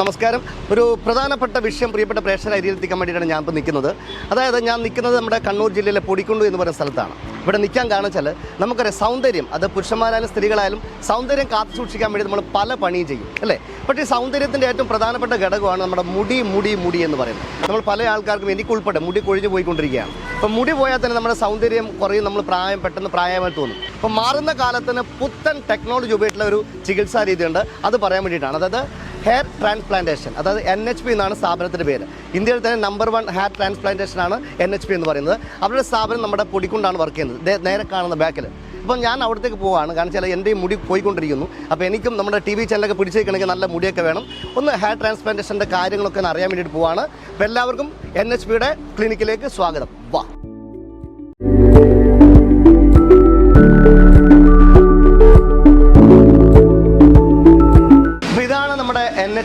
നമസ്കാരം. ഒരു പ്രധാനപ്പെട്ട വിഷയം പ്രിയപ്പെട്ട പ്രേക്ഷകരെ അരിയിലെത്തിക്കാൻ വേണ്ടിയിട്ടാണ് ഞാൻ ഇപ്പോൾ നിൽക്കുന്നത്. അതായത് ഞാൻ നിൽക്കുന്നത് നമ്മുടെ കണ്ണൂർ ജില്ലയിലെ പൊടിക്കുണ്ടു എന്ന് പറയുന്ന സ്ഥലത്താണ്. ഇവിടെ നിൽക്കാൻ കാണിച്ചാൽ നമുക്കറിയാം സൗന്ദര്യം അത് പുരുഷന്മാരായാലും സ്ത്രീകളായാലും സൗന്ദര്യം കാത്തു സൂക്ഷിക്കാൻ വേണ്ടി നമ്മൾ പല പണിയും ചെയ്യും അല്ലേ? പക്ഷേ ഈ സൗന്ദര്യത്തിന്റെ ഏറ്റവും പ്രധാനപ്പെട്ട ഘടകമാണ് നമ്മുടെ മുടി മുടി മുടി എന്ന് പറയുന്നത്. നമ്മൾ പല ആൾക്കാർക്കും എനിക്കുൾപ്പെടെ മുടി കൊഴിഞ്ഞു പോയിക്കൊണ്ടിരിക്കുകയാണ്. അപ്പം മുടി പോയാൽ തന്നെ നമ്മുടെ സൗന്ദര്യം കുറയും നമ്മൾ പ്രായം പെട്ടെന്ന് പ്രായമായി തോന്നും. അപ്പം മാറുന്ന കാലത്തിന് പുത്തൻ ടെക്നോളജി ഉപയോഗിച്ചുള്ള ഒരു ചികിത്സാ രീതിയുണ്ട്. അത് പറയാൻ വേണ്ടിയിട്ടാണ്. അതായത് ഹെയർ ട്രാൻസ്പ്ലാന്റേഷൻ അതായത് എൻ എച്ച് പി എന്നാണ് സ്ഥാപനത്തിന്റെ പേര്. ഇന്ത്യയിൽ തന്നെ നമ്പർ വൺ ഹെയർ ട്രാൻസ്പ്ലാന്റേഷൻ ആണ് എൻ എച്ച് പി എന്ന് പറയുന്നത്. അവരുടെ സ്ഥാപനം നമ്മുടെ പൊടിക്കൊണ്ടാണ് വർക്ക് ചെയ്യുന്നത്. നേരെ കാണുന്ന ബാക്കിൽ അപ്പം ഞാൻ അവിടത്തേക്ക് പോവാണ്. കാരണം വെച്ചാൽ എന്റെ മുടി പോയിക്കൊണ്ടിരിക്കുന്നു. അപ്പോൾ എനിക്കും നമ്മുടെ ടി വി ചാനലൊക്കെ പിടിച്ചേക്കണമെങ്കിൽ നല്ല മുടിയൊക്കെ വേണം. ഒന്ന് ഹെയർ ട്രാൻസ്പ്ലാന്റേഷന്റെ കാര്യങ്ങളൊക്കെ ഒന്ന് അറിയാൻ വേണ്ടിയിട്ട് പോവാണ്. അപ്പോൾ എല്ലാവർക്കും എൻ എച്ച് പിയുടെ ക്ലിനിക്കിലേക്ക് സ്വാഗതം. വാ.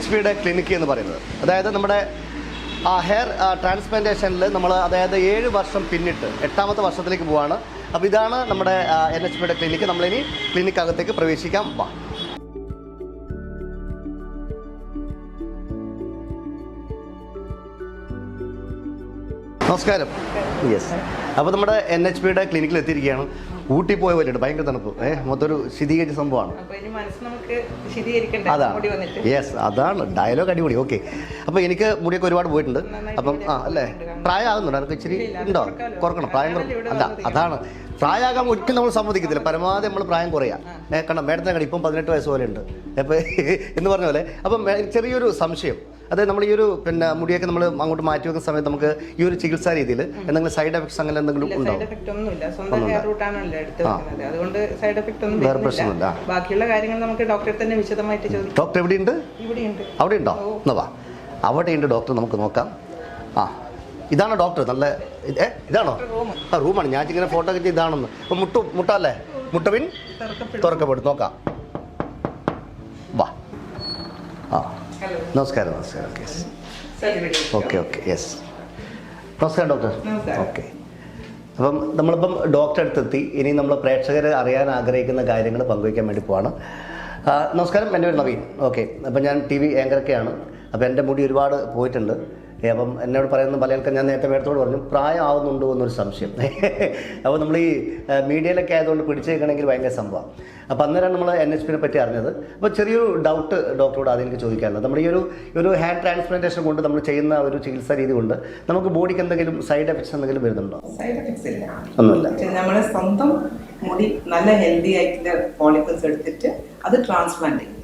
എച്ച് പിയുടെ ക്ലിനിക്ക് എന്ന് പറയുന്നത്. അതായത് നമ്മുടെ ഹെയർ ട്രാൻസ്പ്ലാന്റേഷനിൽ നമ്മൾ അതായത് ഏഴ് വർഷം പിന്നിട്ട് എട്ടാമത്തെ വർഷത്തിലേക്ക് പോവാണ്. അപ്പോൾ ഇതാണ് നമ്മുടെ എൻ എച്ച് പിയുടെ ക്ലിനിക്ക്. നമ്മളിനി ക്ലിനിക്ക് അകത്തേക്ക് പ്രവേശിക്കാം. വാ. നമസ്കാരം. യെസ് അപ്പോൾ നമ്മുടെ എൻ എച്ച് പിയുടെ ക്ലിനിക്കിൽ എത്തിയിരിക്കുകയാണ്. ഊട്ടി പോയ പോലെ ഭയങ്കര തണുപ്പ്. ഏഹ് മൊത്തം ഒരു ശീതീകരിച്ച സംഭവമാണ്. അതാണ്. യെസ് അതാണ്. ഡയലോഗ് അടിപൊളി. ഓക്കെ അപ്പോൾ എനിക്ക് മുടിയൊക്കെ ഒരുപാട് പോയിട്ടുണ്ട്. അപ്പം ആ അല്ലേ? പ്രായമാകുന്നുണ്ട്? അതൊക്കെ ഇച്ചിരി ഉണ്ടോ? കുറക്കണം പ്രായം അല്ല അതാണ്. പ്രായമാകാൻ ഒരിക്കലും നമ്മൾ സമ്മതിക്കത്തില്ല. പരമാവധി നമ്മൾ പ്രായം കുറയാം. ഏഹ് കണ്ടോ? മേഡത്തിനെ കണ്ട? ഇപ്പം പതിനെട്ട് വയസ്സ് പോലെ ഉണ്ട് അപ്പോൾ എന്ന് പറഞ്ഞ പോലെ. അപ്പം ചെറിയൊരു സംശയം. അതായത് നമ്മൾ ഈ ഒരു പിന്നെ മുടിയൊക്കെ നമ്മൾ അങ്ങോട്ട് മാറ്റി വെക്കുന്ന സമയത്ത് നമുക്ക് ഈ ഒരു ചികിത്സാ രീതിയിൽ എന്തെങ്കിലും സൈഡ് എഫക്ട്സ് അങ്ങനെ എന്തെങ്കിലും ഉണ്ടോ? അതുകൊണ്ട് സൈഡ് എഫക്റ്റ് ഒന്നും വേറെ പ്രശ്നമില്ല. ബാക്കിയുള്ള കാര്യങ്ങൾ നമുക്ക് ഡോക്ടറെ തന്നെ വിശദമായിട്ട് ചോദിക്കാം ഡോക്ടർ എവിടെയുണ്ട്? അവിടെ ഉണ്ടോ അവിടെയുണ്ട് ഡോക്ടർ നമുക്ക് നോക്കാം. ആ. ഇതാണ് ഡോക്ടർ നല്ല ഏ ഇതാണോ? ആ റൂമാണ് ഞാൻ ഇങ്ങനെ ഫോട്ടോ കിട്ടി ഇതാണെന്ന് അപ്പോൾ മുട്ടു മുട്ടല്ലേ? മുട്ടവിൻ? തുറക്കപ്പെടും. തുറക്കപ്പെടും. നോക്കാം. വാ. ആ. നമസ്കാരം നമസ്കാരം. ഓക്കെ ഓക്കെ ഓക്കെ യെസ് നമസ്കാരം ഡോക്ടർ. ഓക്കെ അപ്പം നമ്മളിപ്പം ഡോക്ടറെ അടുത്തെത്തി. ഇനി നമ്മൾ പ്രേക്ഷകർ അറിയാൻ ആഗ്രഹിക്കുന്ന കാര്യങ്ങൾ പങ്കുവയ്ക്കാൻ വേണ്ടി പോവാണ്. നമസ്കാരം. എന്റെ പേര് നവീൻ. ഓക്കെ അപ്പം ഞാൻ ടി വി ആങ്കറൊക്കെയാണ് അപ്പോൾ എന്റെ മുടി ഒരുപാട് പോയിട്ടുണ്ട്. അപ്പം എന്നോട് പറയുന്ന പല ആൾക്കാർ ഞാൻ നേരത്തെ മേടത്തോട് പറഞ്ഞു പ്രായമാവുന്നുണ്ടോ എന്നൊരു സംശയം. അപ്പോൾ നമ്മൾ ഈ മീഡിയയിലൊക്കെ ആയതുകൊണ്ട് പിടിച്ചേക്കണമെങ്കിൽ ഭയങ്കര സംഭവം അപ്പോൾ അന്നേരം നമ്മൾ എൻ എച്ച് പിനെ പറ്റി അറിഞ്ഞത്. അപ്പോൾ ചെറിയൊരു ഡൗട്ട് ഡോക്ടറോട് ആദ്യം എനിക്ക് ചോദിക്കാനുള്ളത്. നമ്മുടെ ഈ ഒരു ഒരു ഹാൻഡ് ട്രാൻസ്പ്ലാന്റേഷൻ കൊണ്ട് നമ്മൾ ചെയ്യുന്ന ഒരു ചികിത്സാ രീതി കൊണ്ട് നമുക്ക് ബോഡിക്ക് എന്തെങ്കിലും സൈഡ് എഫക്ട്സ് എന്തെങ്കിലും വരുന്നുണ്ടോ? സൈഡ് എഫക്ട്സ് ഇല്ല. ഒന്നുമില്ല. നമ്മുടെ സ്വന്തം മുടി നല്ല ഹെൽത്തി ആയിട്ടുള്ള പോളിക്കൽസ് എടുത്തിട്ട് അത് ട്രാൻസ്പ്ലാന്റ് ചെയ്യും.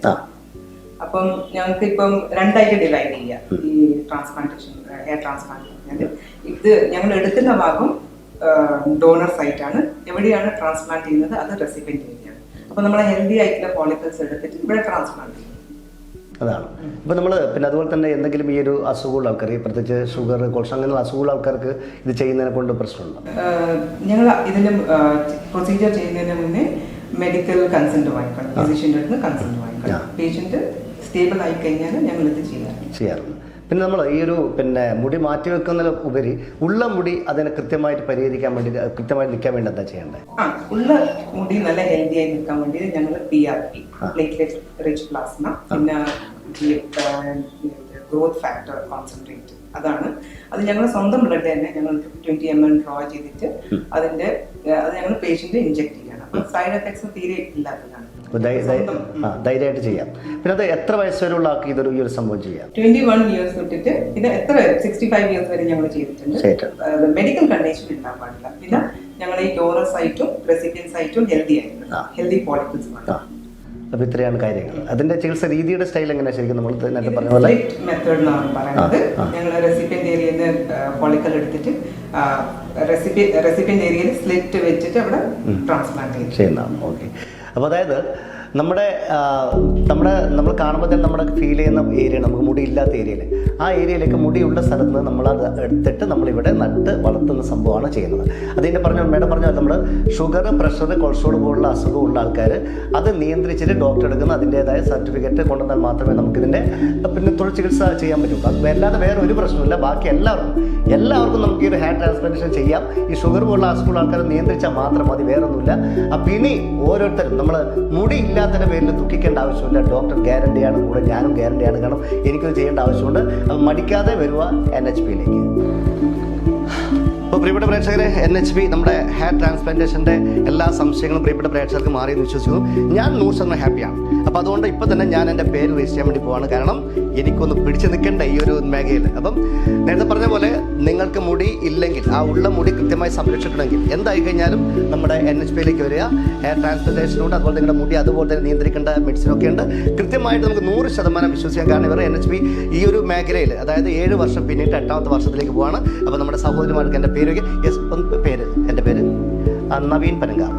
അപ്പം ഞങ്ങൾക്ക് ഇപ്പം രണ്ടായിട്ട് ഡിവൈഡ് ചെയ്യാം. ഈ ട്രാൻസ്പ്ലാന്റേഷൻ ഹെയർ ട്രാൻസ്പ്ലാന്റ് ഇത് ഞങ്ങൾ എടുക്കുന്ന ഭാഗം ഡോണർ സൈറ്റ് ആണ്. എവിടെയാണ് ട്രാൻസ്പ്ലാന്റ് ചെയ്യുന്നത്? അത് റെസിപ്പന്റ് ഏരിയയാണ് അപ്പോൾ നമ്മൾ ഹെൽത്തി ആയിട്ടുള്ള പോളിക്കൽസ് എടുത്തിട്ട് ഇവിടെ ട്രാൻസ്പ്ലാന്റ് ചെയ്യും. അതാണ്. അപ്പോൾ നമ്മൾ പിന്നെ അതുപോലെ തന്നെ എന്തെങ്കിലും ഈ ഒരു അസുഖമുള്ള ആൾക്കാർ പ്രത്യേകിച്ച് ഷുഗർ കൊളസ്ട്രോൾ അങ്ങനെയുള്ള അസുഖമുള്ള ആൾക്കാർക്ക് ഇത് ചെയ്യുന്നതിനെ കൊണ്ട് പ്രശ്നമുണ്ടോ? ഞങ്ങൾ ഇതിന് പ്രൊസീജിയർ ചെയ്യുന്നതിന് മുന്നേ മെഡിക്കൽ കൺസെന്റ് വാങ്ങിക്കണം. ഫിസിഷ്യന്റെ അടുത്ത് കൺസെന്റ്. വാങ്ങിക്കണം. പേഷ്യന്റ് സ്റ്റേബിൾ ആയി കഴിഞ്ഞാൽ ഞങ്ങൾ ഇത് ചെയ്യാറുണ്ട്. ചെയ്യാറുണ്ട് പിന്നെ നമ്മൾ ഈ ഒരു പിന്നെ മുടി മാറ്റി വെക്കുന്നതിന് ഉപരി ഉള്ള മുടി അതിനെ കൃത്യമായിട്ട് പരിഹരിക്കാൻ വേണ്ടി കൃത്യമായിട്ട് നിൽക്കാൻ വേണ്ടി എന്താ ചെയ്യേണ്ടത്? ആ ഉള്ള മുടി നല്ല ഹെൽത്തി ആയി നിൽക്കാൻ വേണ്ടി ഞങ്ങൾ P R P platelet rich plasma പിന്നെ ഗ്രോത്ത് ഫാക്ടർ കോൺസെൻട്രേറ്റ് അതാണ്. അത് ഞങ്ങൾ സ്വന്തം ബ്ലഡ് തന്നെ ഞങ്ങൾ ട്വന്റി എം എൽ ഡ്രോ ചെയ്തിട്ട് അതിന്റെ അത് ഞങ്ങൾ പേഷ്യന്റ് ഇഞ്ചെക്ട് അപ്പൊ സൈഡ് എഫക്ട്സ് തീരെ ഇല്ലാത്തതാണ്. ധൈര്യമായിട്ട് ചെയ്യാം. പിന്നെ അത് എത്ര വയസ്സ് വരെയുള്ള ആൾക്ക് ഇതൊരു ഈ ഒരു സംഭവം ചെയ്യാം? ട്വന്റി വൺ ഇയേഴ്സ് തൊട്ടിട്ട് ഇത് എത്ര സിക്സ്റ്റി ഫൈവ് ഇയേഴ്സ് വരെ ഞങ്ങൾ ചെയ്തിട്ടുണ്ട്. മെഡിക്കൽ കണ്ടീഷൻ ഉണ്ടാകാൻ പാടില്ല. പിന്നെ ഞങ്ങൾ ഈ ഡോറസ് ആയിട്ടും റെസിപ്പിയൻസ് സൈറ്റും ഹെൽത്തി ആയിരുന്നു ഹെൽത്തി പോളിറ്റിക്സ് അപ്പോൾ ഇത്രയാണ് കാര്യങ്ങൾ. അതിന്റെ ചികിത്സ രീതിയുടെ സ്റ്റൈൽ എങ്ങനെയാണ് ശരിക്കും നമ്മൾ നേരത്തെ പറഞ്ഞ പോലെ? മെത്തേഡ് എന്നാണ് പറയുന്നത്. ഞങ്ങൾ റെസിപ്പിയന്റ് ഏരിയയിൽ നിന്ന് പോളിക്കൽ എടുത്തിട്ട് റെസിപ്പി റെസിപ്പിയന്റ് ഏരിയയിൽ സ്ലിറ്റ് വെച്ചിട്ട് അവിടെ ട്രാൻസ്പ്ലാന്റ് ചെയ്യും ചെയ്യുന്നതാണ്. ഓക്കെ അപ്പോൾ അതായത് നമ്മുടെ നമ്മുടെ നമ്മൾ കാണുമ്പോൾ തന്നെ നമ്മുടെ ഫീൽ ചെയ്യുന്ന ഏരിയ നമുക്ക് മുടി ഇല്ലാത്ത ഏരിയയിൽ ആ ഏരിയയിലേക്ക് മുടിയുള്ള സ്ഥലത്ത് നിന്ന് നമ്മളത് എടുത്തിട്ട് നമ്മളിവിടെ നട്ട് വളർത്തുന്ന സംഭവമാണ് ചെയ്യുന്നത്. അതിന്റെ പറഞ്ഞ മേഡം പറഞ്ഞ നമ്മൾ ഷുഗർ പ്രഷർ കൊളസ്ട്രോൾ പോലുള്ള അസുഖമുള്ള ആൾക്കാർ അത് നിയന്ത്രിച്ചിട്ട് ഡോക്ടർ എടുക്കുന്ന അതിന്റേതായ സർട്ടിഫിക്കറ്റ് കൊണ്ടുവന്നാൽ മാത്രമേ നമുക്കിതിന്റെ പിന്നെ തുടർ ചികിത്സ ചെയ്യാൻ പറ്റുള്ളൂ അല്ലാതെ വേറെ ഒരു പ്രശ്നമില്ല ബാക്കി എല്ലാവർക്കും എല്ലാവർക്കും നമുക്ക് ഈ ഒരു ഹാർട്ട് ട്രാൻസ്പ്ലാന്റേഷൻ ചെയ്യാം. ഈ ഷുഗർ പോലുള്ള അസുഖമുള്ള ആൾക്കാർ നിയന്ത്രിച്ചാൽ മാത്രം മതി വേറൊന്നുമില്ല. അപ്പം ഇനി ഓരോരുത്തരും നമ്മൾ മുടി ഇല്ലാത്ത ഇല്ലാത്തതിന്റെ പേരിൽ ദുഃഖിക്കേണ്ട ആവശ്യമില്ല. ഡോക്ടർ ഗ്യാരണ്ടിയാണ് കൂടെ ഞാനും ഗ്യാരണ്ടിയാണ് കാരണം എനിക്കത് ചെയ്യേണ്ട ആവശ്യമുണ്ട്. അത് മടിക്കാതെ വരുക എൻ എച്ച് പിയിലേക്ക് അപ്പോൾ പ്രിയപ്പെട്ട പ്രേക്ഷകരെ എൻ എച്ച് പി നമ്മുടെ ഹെയർ ട്രാൻസ്പ്ലാന്റേഷന്റെ എല്ലാ സംശയങ്ങളും പ്രിയപ്പെട്ട പ്രേക്ഷകർക്ക് മാറി എന്ന് വിശ്വസിക്കുന്നു ഞാൻ നൂറ് ശതമാനം ഹാപ്പിയാണ്. അപ്പോൾ അതുകൊണ്ട് ഇപ്പോൾ തന്നെ ഞാൻ എന്റെ പേര് രജിസ്റ്റർ ചെയ്യാൻ വേണ്ടി പോവാണ്. കാരണം എനിക്കൊന്ന് പിടിച്ചു നിൽക്കേണ്ട ഈ ഒരു മേഖലയിൽ? അപ്പം നേരത്തെ പറഞ്ഞ പോലെ നിങ്ങൾക്ക് മുടി ഇല്ലെങ്കിൽ ആ ഉള്ള മുടി കൃത്യമായി സംരക്ഷിക്കണമെങ്കിൽ എന്തായി കഴിഞ്ഞാലും നമ്മുടെ എൻ എച്ച് പിയിലേക്ക് വരിക. ഹെയർ ട്രാൻസ്പ്ലാന്റേഷനുണ്ട് അതുപോലെ നിങ്ങളുടെ മുടി അതുപോലെ തന്നെ നിയന്ത്രിക്കേണ്ട മെഡിസിനൊക്കെ ഉണ്ട്. കൃത്യമായിട്ട് നമുക്ക് നൂറ് ശതമാനം വിശ്വസിക്കാൻ കാരണം ഇവർ എൻ എച്ച് പി ഈ ഒരു മേഖലയിൽ അതായത് ഏഴ് വർഷം പിന്നിട്ട് എട്ടാമത്തെ വർഷത്തിലേക്ക് പോവാണ്. അപ്പോൾ നമ്മുടെ സഹോദരിമാർക്ക് എന്റെ പേര് യെസ് പേര്. എന്റെ പേര്. നവീൻ പനങ്കാർ.